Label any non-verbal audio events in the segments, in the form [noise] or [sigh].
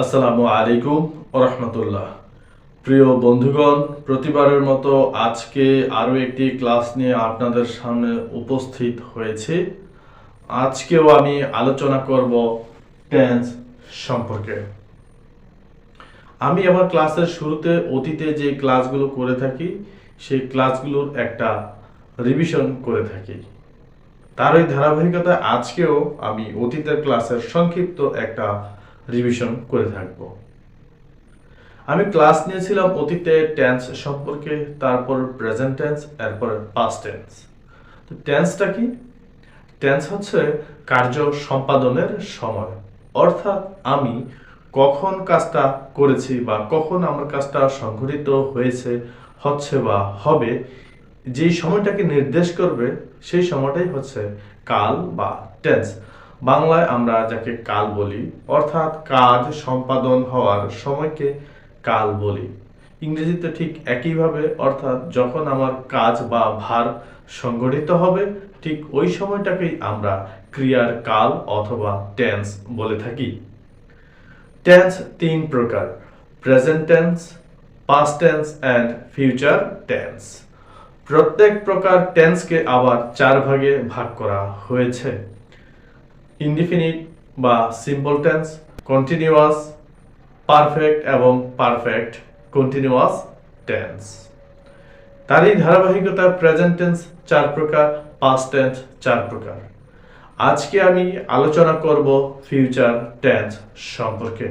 আসসালামু আলাইকুম রহমতুল্লাহ। প্রিয় বন্ধুগণ, প্রতিবারের মতো আজকে আরও একটি ক্লাস নিয়ে আপনাদের সামনে উপস্থিত হয়েছে। আজকেও আমি আলোচনা করব টেন্স সম্পর্কে। আমি আমার ক্লাসের শুরুতে অতীতে যে ক্লাসগুলো করে থাকি, সেই ক্লাসগুলোর একটা রিভিশন করে থাকি। তার ওই ধারাবাহিকতা আজকেও আমি অতীতের ক্লাসের সংক্ষিপ্ত একটা রিভিশন করে থাকব। আমি ক্লাস নিয়েছিলাম অতীতে টেন্স সম্পর্কে, তারপর প্রেজেন্ট টেন্স এরপর পাস্ট টেন্স তো টেন্সটা কি? টেন্স হচ্ছে কার্য সম্পাদনের সময়। অর্থাৎ আমি কখন কাজটা করেছি বা কখন আমার কাজটা সংঘটিত হয়েছে, হচ্ছে বা হবে, যেই সময়টাকে নির্দেশ করবে, সেই সময়টাই হচ্ছে কাল বা টেন্স বাংলায় আমরা যাকে কাল বলি, অর্থাৎ কাজ, সম্পাদন হওয়ার সময়কে কাল বলি। ইংরেজিতে ঠিক একইভাবে, অর্থাৎ যখন আমার কাজ বা ভার সংগঠিত হবে, ঠিক ওই সময়টাকেই আমরা ক্রিয়ার কাল অথবা টেন্স বলে থাকি। টেন্স তিন প্রকার, present tense past tense and future tense প্রত্যেক প্রকার টেন্সকে আবার চার ভাগে ভাগ করা হয়েছে। ইনডিফিনিট বা সিম্পল টেন্স কন্টিনিউয়াস পারফেক্ট এবং পারফেক্ট কন্টিনিউয়াস টেন্স তারই ধারাবাহিকতা প্রেজেন্ট টেন্স চার প্রকার পাস্ট টেন্স চার প্রকার। আজকে আমি আলোচনা করব ফিউচার টেন্স সম্পর্কে।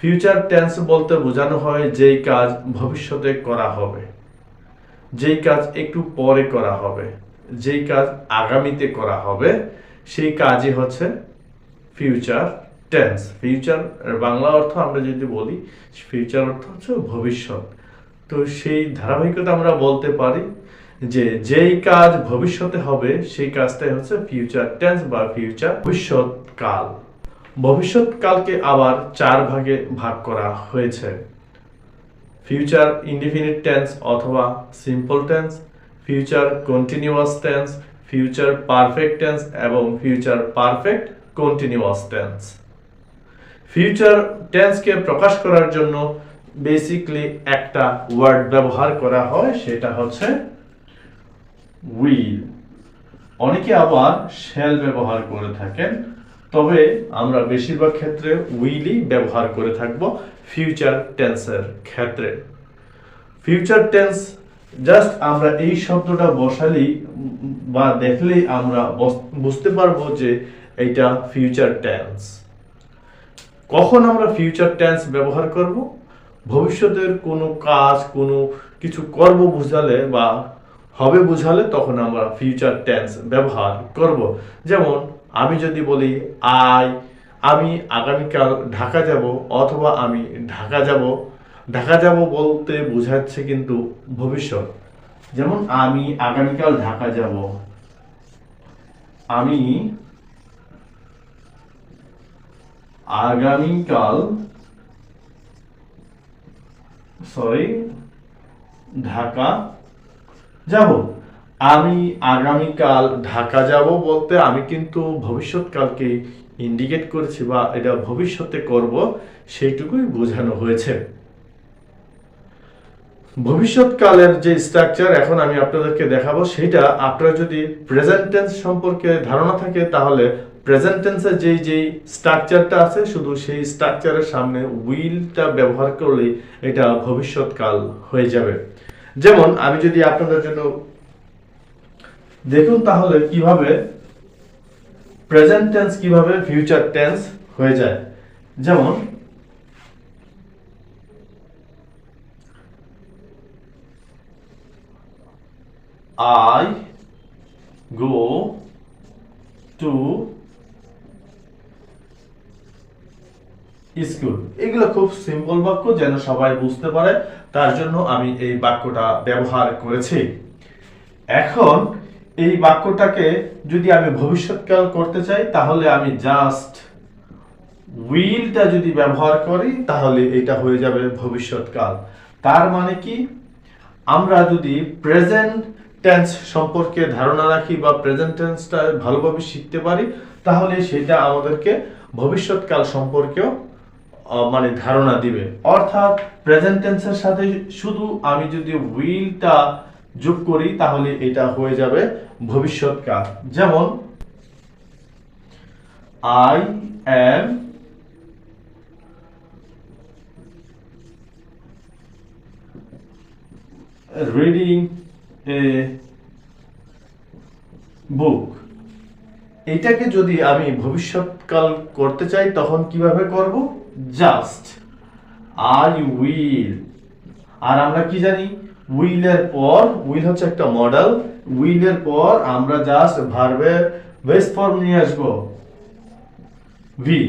ফিউচার টেন্স বলতে বোঝানো হয় যেই কাজ ভবিষ্যতে করা হবে, যেই কাজ একটু পরে করা হবে, যেই কাজ আগামীতে করা হবে সেই কাজই হচ্ছে ফিউচার টেন্স ফিউচার বাংলা অর্থ আমরা যদি বলি ফিউচার অর্থ হচ্ছে ভবিষ্যৎ। তো সেই ধারাবাহিকতা আমরা বলতে পারি যে যেই কাজ ভবিষ্যতে হবে, সেই কাজটাই হচ্ছে ফিউচার টেন্স বা ফিউচার ভবিষ্যৎ কাল ভবিষ্যৎ কালকে আবার চার ভাগে ভাগ করা হয়েছে। ফিউচার ইনডিফিনিট টেন্স অথবা simple tense future continuous tense future perfect tense এবং future perfect continuous tense future টেন্সকে প্রকাশ করার জন্য বেসিকলি একটা ওয়ার্ড ব্যবহার করা হয়, সেটা হচ্ছে উইল অনেকে আবার শেল ব্যবহার করে থাকেন, তবে আমরা বেশিরভাগ ক্ষেত্রে উইলই ব্যবহার করে থাকব ফিউচার টেন্সের ক্ষেত্রে। ফিউচার টেন্স জাস্ট আমরা এই শব্দটা বসালেই বা দেখলেই আমরা বুঝতে পারব যে এটা ফিউচার টেন্স কখন আমরা ফিউচার টেন্স ব্যবহার করব? ভবিষ্যতের কোনো কাজ, কোনো কিছু করব বুঝালে বা হবে বুঝালে তখন আমরা ফিউচার টেন্স ব্যবহার করব। যেমন, আমি যদি বলি আই আমি আগামীকাল ঢাকা যাব অথবা আমি ঢাকা যাব। ঢাকা যাব বলতে বোঝাচ্ছে কিন্তু ভবিষ্যৎ। যেমন, আমি আগামীকাল ঢাকা যাব। আমি আগামীকাল সরি ঢাকা যাব। আমি আগামীকাল ঢাকা যাব বলতে আমি কিন্তু ভবিষ্যৎকালকে ইন্ডিকেট করেছি বা এটা ভবিষ্যতে করব, সেইটুকুই বোঝানো হয়েছে। ভবিষ্যৎকালের যে স্ট্রাকচার এখন আমি আপনাদেরকে দেখাবো, সেটা আপনারা যদি প্রেজেন্ট টেন্স সম্পর্কে ধারণা থাকে, তাহলে প্রেজেন্ট টেন্সের যেই যেই স্ট্রাকচারটা আছে, শুধু সেই স্ট্রাকচারের সামনে উইলটা ব্যবহার করলেই এটা ভবিষ্যৎকাল হয়ে যাবে। যেমন, আমি যদি আপনাদের জন্য দেখুন তাহলে কীভাবে প্রেজেন্ট টেন্স কীভাবে ফিউচার টেন্স হয়ে যায়। যেমন I go to স্কুল এগুলো খুব সিম্পল বাক্য যেন সবাই বুঝতে পারে। তার জন্য আমি এই বাক্যটা ব্যবহার করেছি। এখন এই বাক্যটাকে যদি আমি ভবিষ্যৎকাল করতে চাই, তাহলে আমি জাস্ট উইলটা যদি ব্যবহার করি, তাহলে এটা হয়ে যাবে ভবিষ্যৎকাল। তার মানে কি? আমরা যদি প্রেজেন্ট টেন্স সম্পর্কে ধারণা রাখি বা প্রেজেন্ট টেন্সটা ভালোভাবে শিখতে পারি, তাহলে সেটা আমাদেরকে ভবিষ্যৎকাল সম্পর্কেও মানে ধারণা দিবে। অর্থাৎ প্রেজেন্ট টেন্সের সাথে শুধু আমি যদি উইলটা যোগ করি, তাহলে এটা হয়ে যাবে ভবিষ্যৎকাল। যেমন আই অ্যাম রিডিং বুক এটাকে যদি আমি ভবিষ্যৎকাল করতে চাই, তখন কীভাবে করব? জাস্ট আই উইল আর আমরা কি জানি? উইলের পর উইল হচ্ছে একটা মডেল উইলের পর আমরা জাস্ট ভার্বের বেস ফর্ম নিয়ে আসব। ভি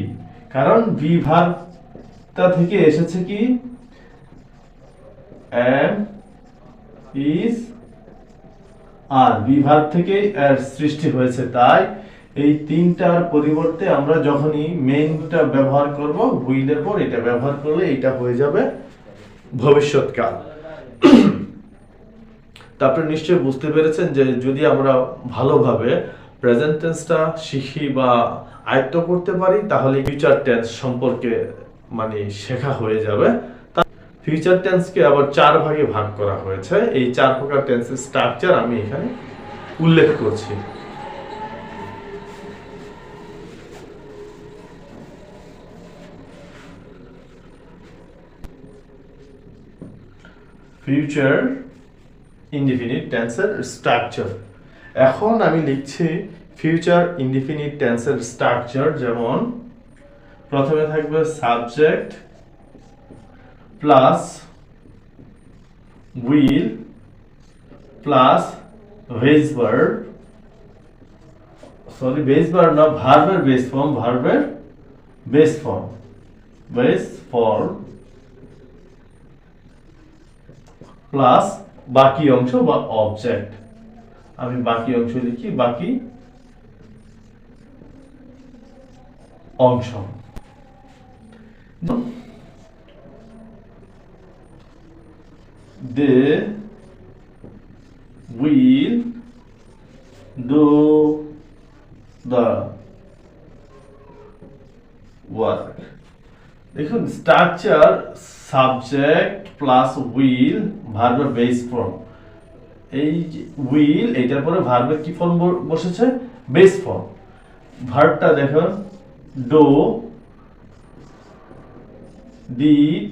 কারণ ভি ভার্বটা থেকে এসেছে কি? এম ইজ আর বিভাগ থেকে, এর সৃষ্টি হয়েছে তাই এই তিনটার পরিবর্তে আমরা যখনই মেইনটা ব্যবহার করব হুইলের পর এটা ব্যবহার করলে এটা হয়ে যাবে ভবিষ্যৎকাল। [clears throat] তারপরে নিশ্চয়ই বুঝতে পেরেছেন যে যদি আমরা ভালোভাবে প্রেজেন্ট টেন্সটা শিখি বা আয়ত্ত করতে পারি, তাহলে ফিউচার টেন্স সম্পর্কে মানে শেখা হয়ে যাবে। ফিউচার টেন্সকে আবার চার ভাগে ভাগ করা হয়েছে। এই চার প্রকার টেন্সের স্ট্রাকচার আমি এখানে উল্লেখ করছি। ফিউচার ইনডিফিনিট টেন্সের স্ট্রাকচার এখন আমি লিখছি ফিউচার ইনডিফিনিট টেন্সের স্ট্রাকচার যেমন, প্রথমে থাকবে subject plus will plus base verb. Sorry base verb না ভার্বের বেস ফর্ম ভার্বের base form base form plus বাকি অংশ বা অবজেক্ট আমি বাকি অংশ লিখি, বাকি অংশ। They will do the work. দেখুন স্ট্রাকচার সাবজেক্ট প্লাস উইল ভার্বের বেস ফর্ম এই উইল এটার পরে ভার্বের কি ফর্ম বসেছে? বেস ফর্ম ভার্বটা দেখুন ডো ডিড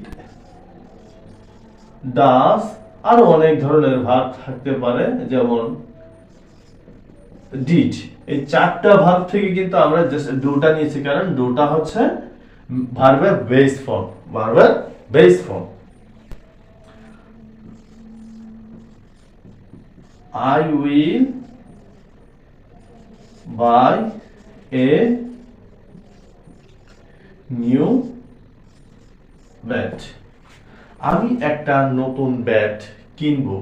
ডাস আরও অনেক ধরনের ভার্ব থাকতে পারে, যেমন ডিড এই চারটা ভার্ব থেকে কিন্তু আমরা ডোটা নিয়েছি, কারণ ডোটা হচ্ছে ভার্বের বেস ফর্ম, ভার্বের base form I will buy a new bat. আমি একটা নতুন ব্যাট কিনবো।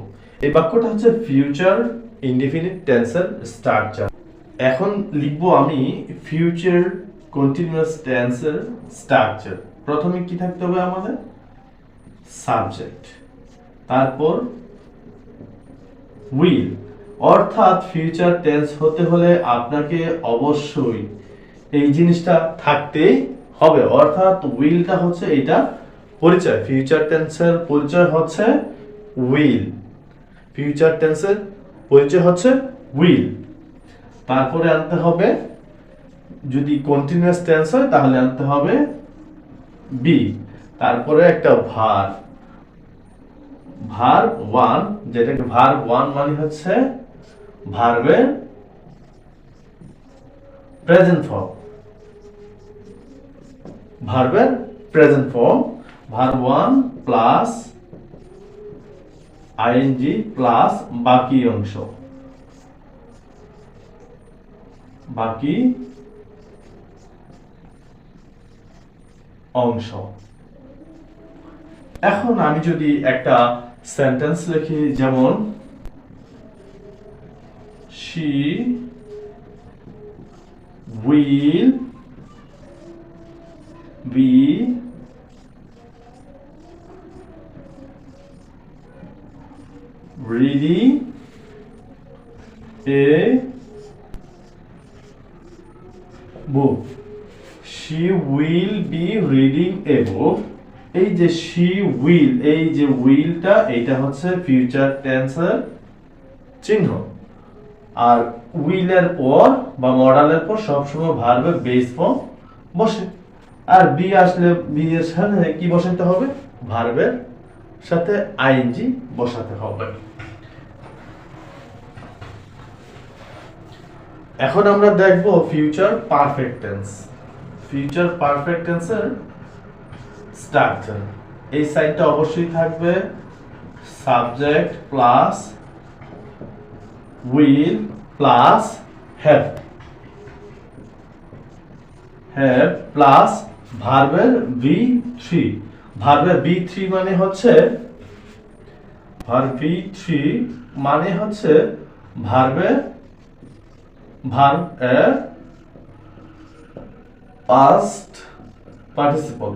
এই বাক্যটা হচ্ছে ফিউচার ইনডিফিনিট টেন্সের স্ট্রাকচার এখন লিখব আমি ফিউচার কন্টিনিউয়াস টেন্সের স্ট্রাকচার প্রথমে কি থাকতে হবে আমাদের? সাবজেক্ট তারপর উইল অর্থাৎ ফিউচার টেন্স হতে হলে আপনাকে অবশ্যই এই জিনিসটা থাকতেই হবে। অর্থাৎ উইলটা হচ্ছে এটা পরিচয় ফিউচার টেন্সের পরিচয় হচ্ছে উইল ফিউচার টেন্সের পরিচয় হচ্ছে উইল তারপরে আনতে হবে, যদি কন্টিনিউয়াস টেন্স হয়, তাহলে আনতে হবে বি তারপরে একটা ভার ভার ওয়ান যেটাকে ভার ওয়ান মানে হচ্ছে ভার্বের প্রেজেন্ট ফর্ম ভার্বের present form verb one plus ING plus বাকি অংশ। বাকি অংশ। এখন আমি যদি একটা সেন্টেন্স লিখি, যেমন, she will be reading a book she will be reading above এই যে শি উইল এই যে উইলটা এইটা হচ্ছে ফিউচার টেন্সের চিহ্ন। আর উইলের পর বা মডালের পর সবসময় ভার্বে বেস ফর্ম বসে। আর বি আসলে বি এর সাথে কি বসাতে হবে? ভার্বের সাথে আইএনজি বসাতে হবে। এখন আমরা দেখব future perfect tense future perfect টেন্সের স্ট্রাকচার এই সাইডটা অবশ্যই থাকবে subject plus will plus have have plus ভার্বের বি থ্রি ভার্বের বি থ্রি মানে হচ্ছে ভার্ব বি থ্রি মানে হচ্ছে ভার্বের এর পাস্ট পার্টিসিপল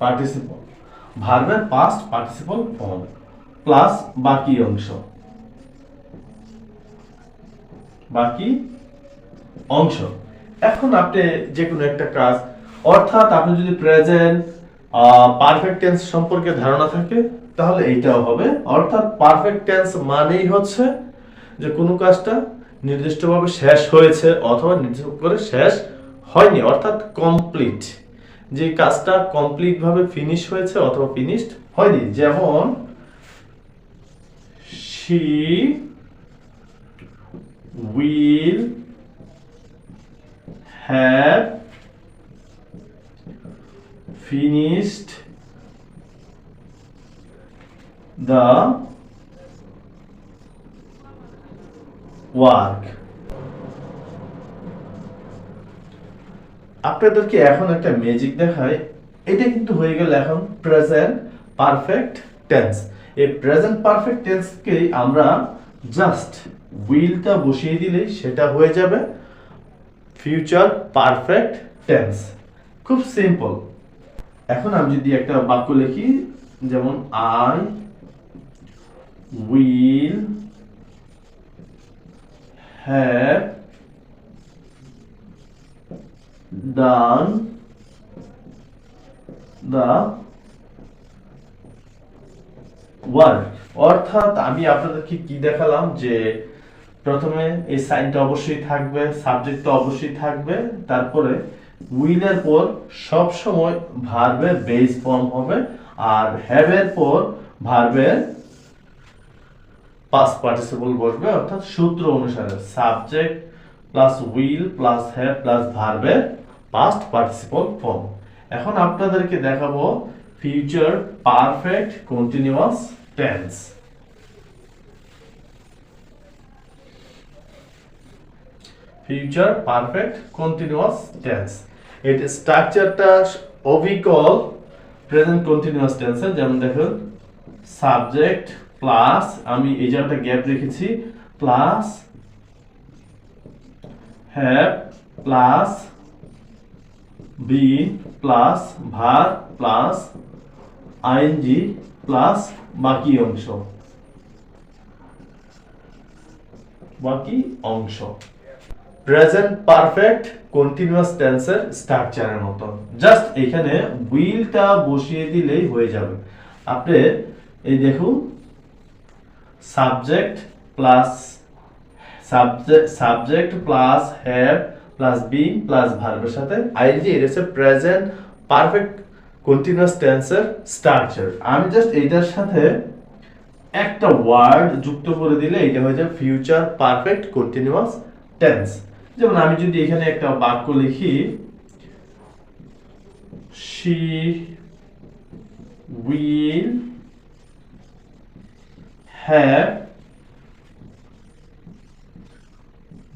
পার্টিসিপল ভার্বের পাস্ট পার্টিসিপল ফর্ম প্লাস বাকি অংশ। বাকি অংশ। এখন আপনি যে কোনো একটা কাজ অর্থাৎ আপনি যদি প্রেজেন্ট পারফেক্ট টেন্স সম্পর্কে ধারণা থাকে তাহলে এইটাও হবে। অর্থাৎ পারফেক্ট টেন্স মানেই হচ্ছে যে কোনো কাজটা নির্দিষ্টভাবে শেষ হয়েছে অথবা নির্দিষ্ট করে শেষ হয়নি, অর্থাৎ কমপ্লিট যে কাজটা কমপ্লিট ভাবে ফিনিশ হয়েছে অথবা ফিনিশড হয়নি, যেমন she will have finished the work. আপনাদেরকে এখন একটা ম্যাজিক দেখায়? এটা কিন্তু হয়ে গেল এখন প্রেজেন্ট পারফেক্ট টেন্স এই প্রেজেন্ট পারফেক্ট টেন্সকে আমরা জাস্ট উইলটা বসিয়ে দিলেই সেটা হয়ে যাবে ফিউচার পারফেক্ট টেন্স খুব সিম্পল এখন আমি যদি একটা বাক্য লিখি, যেমন I will have done the work অর্থাৎ আমি আপনাদেরকে কি দেখালাম? যে প্রথমে এই সাইনটা অবশ্যই থাকবে, সাবজেক্টটা অবশ্যই থাকবে, তারপরে উইলের পর সব সময় ভার্বের বেস ফর্ম হবে, আর হ্যাভের পর ভার্বের পাস্ট পার্টিসিপল বসবে, অর্থাৎ সূত্র অনুসারে subject plus will plus have plus ভার্বের পাস্ট পার্টিসিপল ফর্ম এখন আপনাদেরকে দেখাবো future perfect continuous tense future perfect continuous tense এর স্ট্রাকচারটা অবিকল প্রেজেন্ট কন্টিনিউয়াস টেন্সের যেমন দেখুন সাবজেক্ট প্লাস আমি এই জায়গাটা গ্যাপ রেখেছি plus have plus be plus verb plus ING plus বাকি অংশ। বাকি অংশ। প্রেজেন্ট পারফেক্ট কন্টিনিউয়াস টেন্সের স্ট্রাকচারের মতো জাস্ট এখানে উইলটা বসিয়ে দিলেই হয়ে যাবে। আপনি এই দেখুন subject plus subject subject plus have plus being plus ভার্বের সাথে আইএনজি এটা হচ্ছে প্রেজেন্ট পারফেক্ট কন্টিনিউয়াস টেন্সের স্ট্রাকচার আমি জাস্ট এইটার সাথে একটা ওয়ার্ড যুক্ত করে দিলে এটা হয়ে যাবে ফিউচার পারফেক্ট কন্টিনিউয়াস টেন্স যেমন আমি যদি এখানে একটা বাক্য লিখি, she will have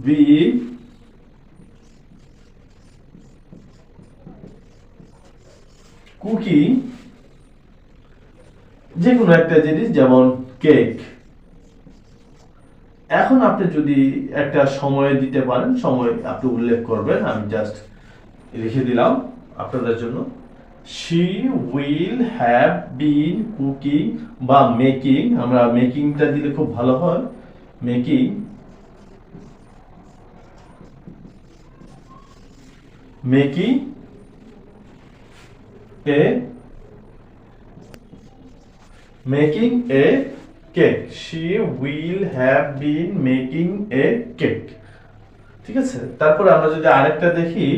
been কুকি যে কোনো একটা জিনিস, যেমন কেক এখন আপনি যদি একটা সময় দিতে পারেন, সময় আপনি উল্লেখ করবেন, আমি জাস্ট লিখে দিলাম আপনাদের জন্য। She will have been cooking বা মেকিং আমরা মেকিংটা দিলে খুব ভালো হয়। Making making a making a cake she will have been making a cake ঠিক আছে? তারপর আমরা যদি আরেকটা দেখি।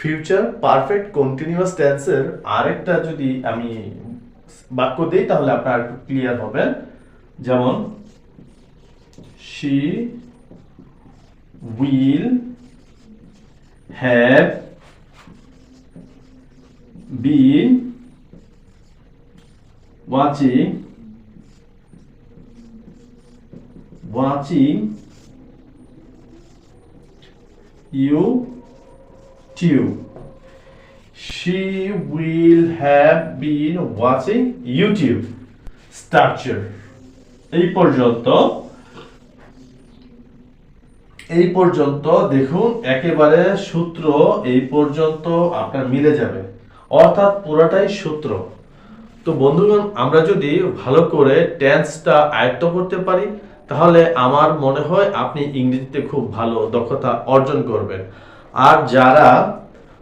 ফিউচার পারফেক্ট কন্টিনিউয়াস টেন্সের আরেকটা যদি আমি বাক্য দিই, তাহলে আপনার একটু ক্লিয়ার হবে। যেমন she will have been watching watching YouTube she will have been watching YouTube structure. এই পর্যন্ত এই পর্যন্ত দেখুন, একেবারে সূত্র এই পর্যন্ত আপনার মিলে যাবে। অর্থাৎ পুরোটাই সূত্র। তো বন্ধুগণ, আমরা যদি ভালো করে টেন্সটা আয়ত্ত করতে পারি, তাহলে আমার মনে হয় আপনি ইংরেজিতে খুব ভালো দক্ষতা অর্জন করবেন। আর যারা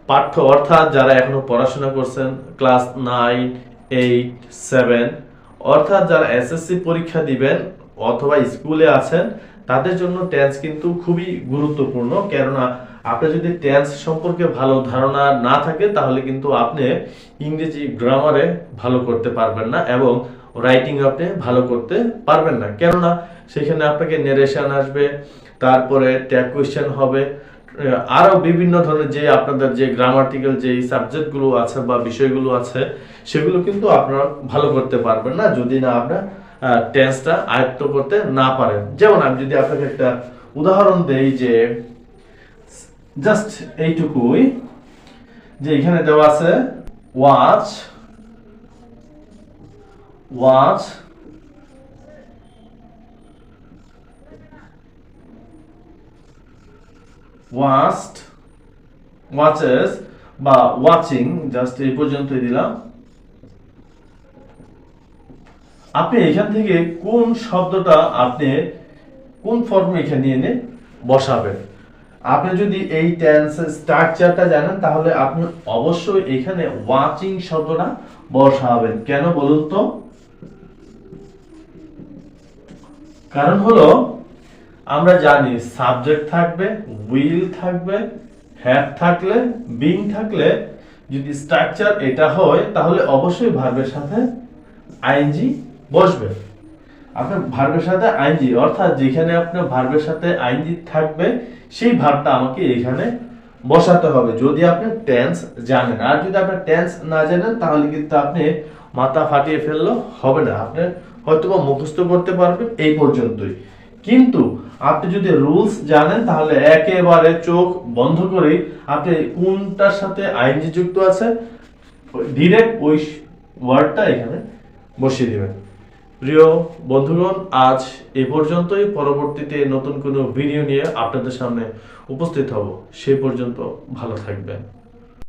পাঠ্য, অর্থাৎ যারা এখনও পড়াশোনা করছেন, ক্লাস নাইন, এইট, সেভেন, অর্থাৎ যারা এসএসসি পরীক্ষা দিবেন অথবা স্কুলে আছেন, তাদের জন্য টেন্স কিন্তু খুবই গুরুত্বপূর্ণ। কেননা আপনার যদি টেন্স সম্পর্কে ভালো ধারণা না থাকে, তাহলে কিন্তু আপনি ইংরেজি গ্রামারে ভালো করতে পারবেন না এবং রাইটিং আপনি ভালো করতে পারবেন না। কেননা সেখানে আপনাকে নেরেশন আসবে, তারপরে ট্যাগ কোয়েশ্চেন হবে আহ, আরও বিভিন্ন ধরনের যে আপনাদের যে গ্রামাটিক্যাল যে সাবজেক্টগুলো আছে বা বিষয়গুলো আছে সেগুলো কিন্তু আপনারা ভালো করতে পারবেন না যদি না আপনার টেন্সটা আয়ত্ত করতে না পারেন। যেমন আমি যদি আপনাকে একটা উদাহরণ দেই যে জাস্ট এইটুকুই যে এখানে দেওয়া আছে ওয়াচ ওয়াচ ওয়াস্ট ওয়াচেস বা ওয়াচিং জাস্ট এই পর্যন্তই দিলাম। আপনি এখান থেকে কোন শব্দটা আপনি কোন ফর্মে এখানে এনে বসাবেন? আপনি যদি এই টেন্স স্ট্রাকচারটা জানেন, তাহলে আপনি অবশ্যই এখানে ওয়াচিং শব্দটা বসাবেন। কেন বলুন তো? কারণ হলো আমরা জানি সাবজেক্ট থাকবে উইল থাকবে হ্যাভ থাকলে বিং থাকলে, যদি স্ট্রাকচার এটা হয়, তাহলে অবশ্যই ভার্বের সাথে আইএনজি বসবে। আপনার ভার্বের সাথে আইনজি অর্থাৎ যেখানে আপনার ভার্বের সাথে আইনজি থাকবে, সেই ভার্বটা আমাকে এখানে বসাতে হবে। যদি আপনি টেন্স জানেন, আর যদি আপনি টেন্স না জানেন, তাহলে কিন্তু আপনি মাথা ফাটিয়ে ফেলল হবে না। আপনি হয়তোবা মুখস্থ করতে পারবেন এই পর্যন্তই। কিন্তু আপনি যদি রুলস জানেন, তাহলে একেবারে চোখ বন্ধ করে আপনি কোনটার সাথে আইনজি যুক্ত আছে ডিরেক্ট ওই ওয়ার্ডটা এখানে বসিয়ে দেবেন। প্রিয় বন্ধুগণ, আজ এ পর্যন্তই। পরবর্তীতে নতুন কোনো ভিডিও নিয়ে আপনাদের সামনে উপস্থিত হব। সেই পর্যন্ত ভালো থাকবেন।